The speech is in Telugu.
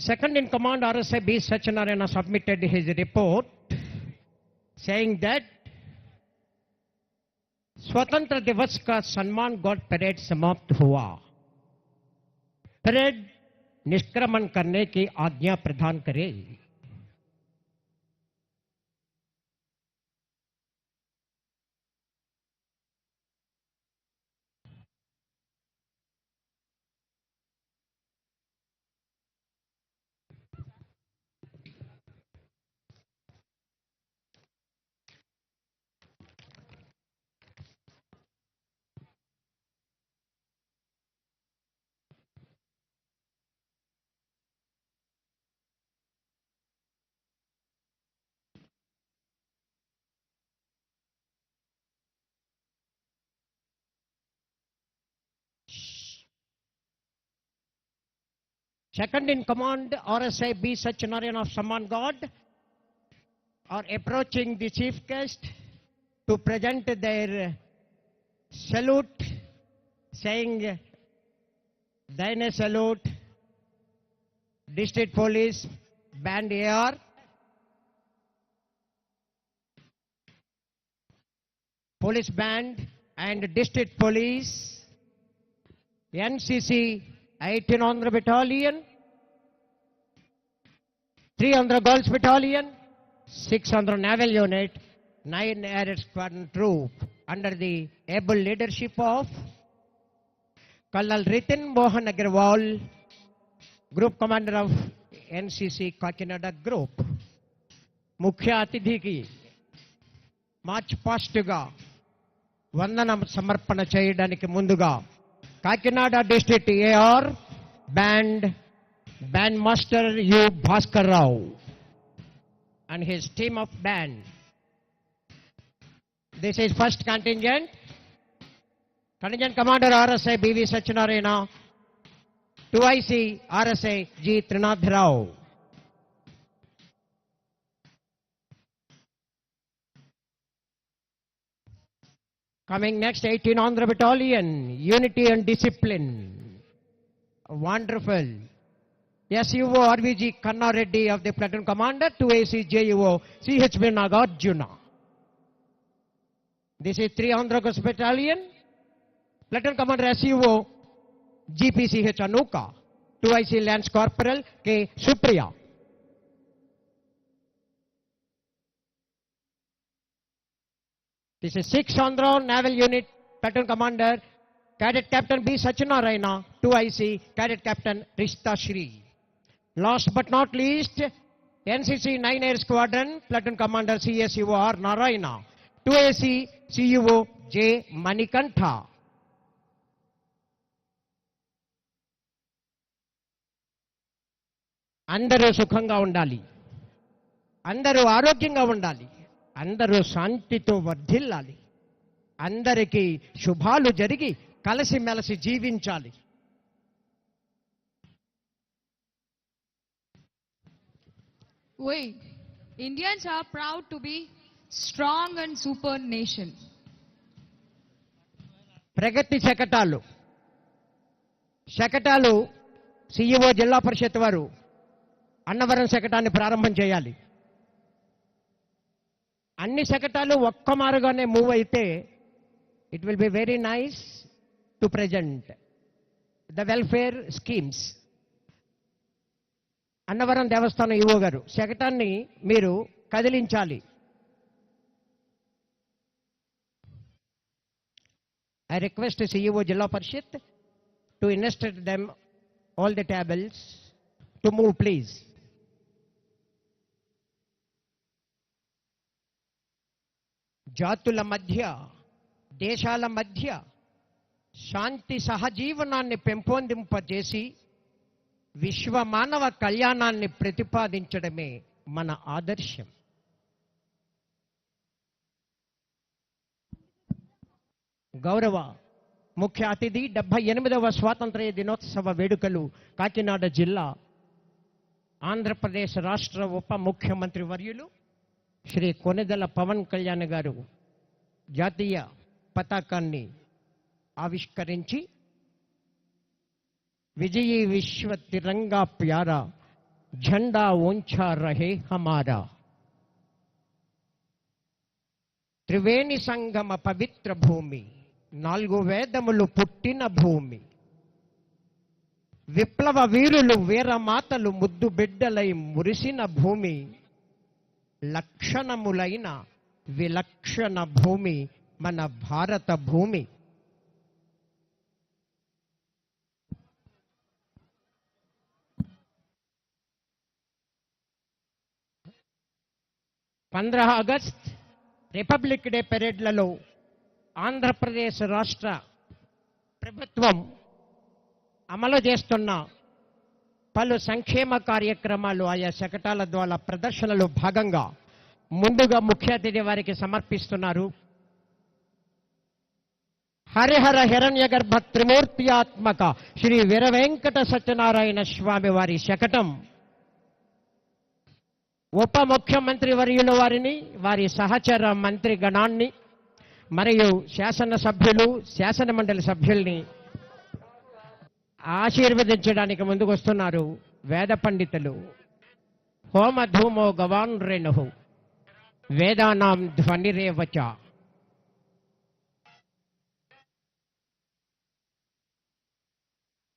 Second in command RSA B. Sachinarayana submitted his report saying that स्वतंत्र दिवस का सम्मान गॉड परेड समाप्त हुआ परेड निष्क्रमण करने की आज्ञा प्रदान करे Second in command, RSI B. Of Saman God are approaching the chief guest to present their salute, saying, Dine salute, District Police, Band AR, Police Band and District Police, NCC 18 Andhra Battalion, 3 Andhra Girls Battalion, 6 Andhra Naval Unit, 9 Air Squadron Troop under the able leadership of Colonel Ritin Mohan Agarwal, Group Commander of NCC Kakinada Group. ముఖ్య అతిథికి మార్చ్ పాస్ట్గా వందనం సమర్పణ చేయడానికి ముందుగా Kakinada District AR Band Bandmaster U. Bhaskar Rao and his team of band. This is first contingent. Contingent Commander RSA B.V. Sachinarena, 2IC RSA G. Trinadh Rao. Coming next, 18 Andhra Battalion, Unity and Discipline. Wonderful. SUO RVG Kanna Reddy of the Platoon Commander, 2AC JUO CHB Nagarjuna. This is 3 Andhra Coast Battalion, Platoon Commander SUO GPCH Anuka, 2IC Lance Corporal K. Supriya. This is 6 Andhra Naval Unit Platoon Commander Cadet Captain B. Sachinarayana, 2IC Cadet Captain Rishta Shri. Last but not least, NCC 9 Air Squadron Platoon Commander CSUO R. Narayana, 2AC CUO J. Manikantha. అందరూ సుఖంగా ఉండాలి అందరూ ఆరోగ్యంగా ఉండాలి అందరూ శాంతితో వర్ధిల్లాలి. అందరికీ శుభాలు జరిగి కలిసిమెలిసి జీవించాలి. Wait, Indians are proud to be strong and super nation. ప్రగతి శకటాలు. శకటాలు సిఇఓ జిల్లా పరిషత్ వారు అన్నవరం శకటాన్ని ప్రారంభం చేయాలి. అన్ని శకటాలు ఒక్క మారుగానే మూవ్ అయితే it will be very nice to present the welfare schemes Annavaram Devasthanam EO garu శకటాన్ని మీరు కదిలించాలి. I request CEO Zilla Parishad to invest them all the tables to move please జాతుల మధ్య దేశాల మధ్య శాంతి సహజీవనాన్ని పెంపొందింపజేసి విశ్వ మానవ కళ్యాణాన్ని ప్రతిపాదించడమే మన ఆదర్శం. గౌరవ ముఖ్య అతిథి డెబ్బై ఎనిమిదవ స్వాతంత్ర్య దినోత్సవ వేడుకలు కాకినాడ జిల్లా ఆంధ్రప్రదేశ్ రాష్ట్ర ఉప ముఖ్యమంత్రి వర్యులు శ్రీ కొనెదల పవన్ కళ్యాణ్ గారు జాతీయ పతాకాన్ని ఆవిష్కరించి విజయీ విశ్వ తిరంగా ప్యారా झंडा ऊंचा रहे हमारा త్రివేణి సంగమ పవిత్ర భూమి నాలుగు వేదములు పుట్టిన భూమి విప్లవ వీరులు వీరమాతలు ముద్దు బిడ్డలై మురిసిన భూమి లక్షణములైన విలక్షణ భూమి మన భారత భూమి. పంద్రహ ఆగస్ట్ రిపబ్లిక్ డే పెరేడ్లలో ఆంధ్రప్రదేశ్ రాష్ట్ర ప్రభుత్వం అమలు చేస్తున్న పలు సంక్షేమ కార్యక్రమాలు ఆయా శకటాల ద్వారా ప్రదర్శనలో భాగంగా ముందుగా ముఖ్య అతిథి వారికి సమర్పిస్తున్నారు. హరిహర హిరణ్య గర్భ త్రిమూర్త్యాత్మక శ్రీ వీరవెంకట సత్యనారాయణ స్వామి వారి శకటం. ఉప ముఖ్యమంత్రి వర్యుల వారిని వారి సహచర మంత్రి గణాన్ని మరియు శాసనసభ్యులు శాసన మండలి సభ్యుల్ని ఆశీర్వదించడానికి ముందుకు వస్తున్నారు వేద పండితులు. హోమ ధూమో గవాన్ రేణు. వేదానాం ధ్వనిరేవచ.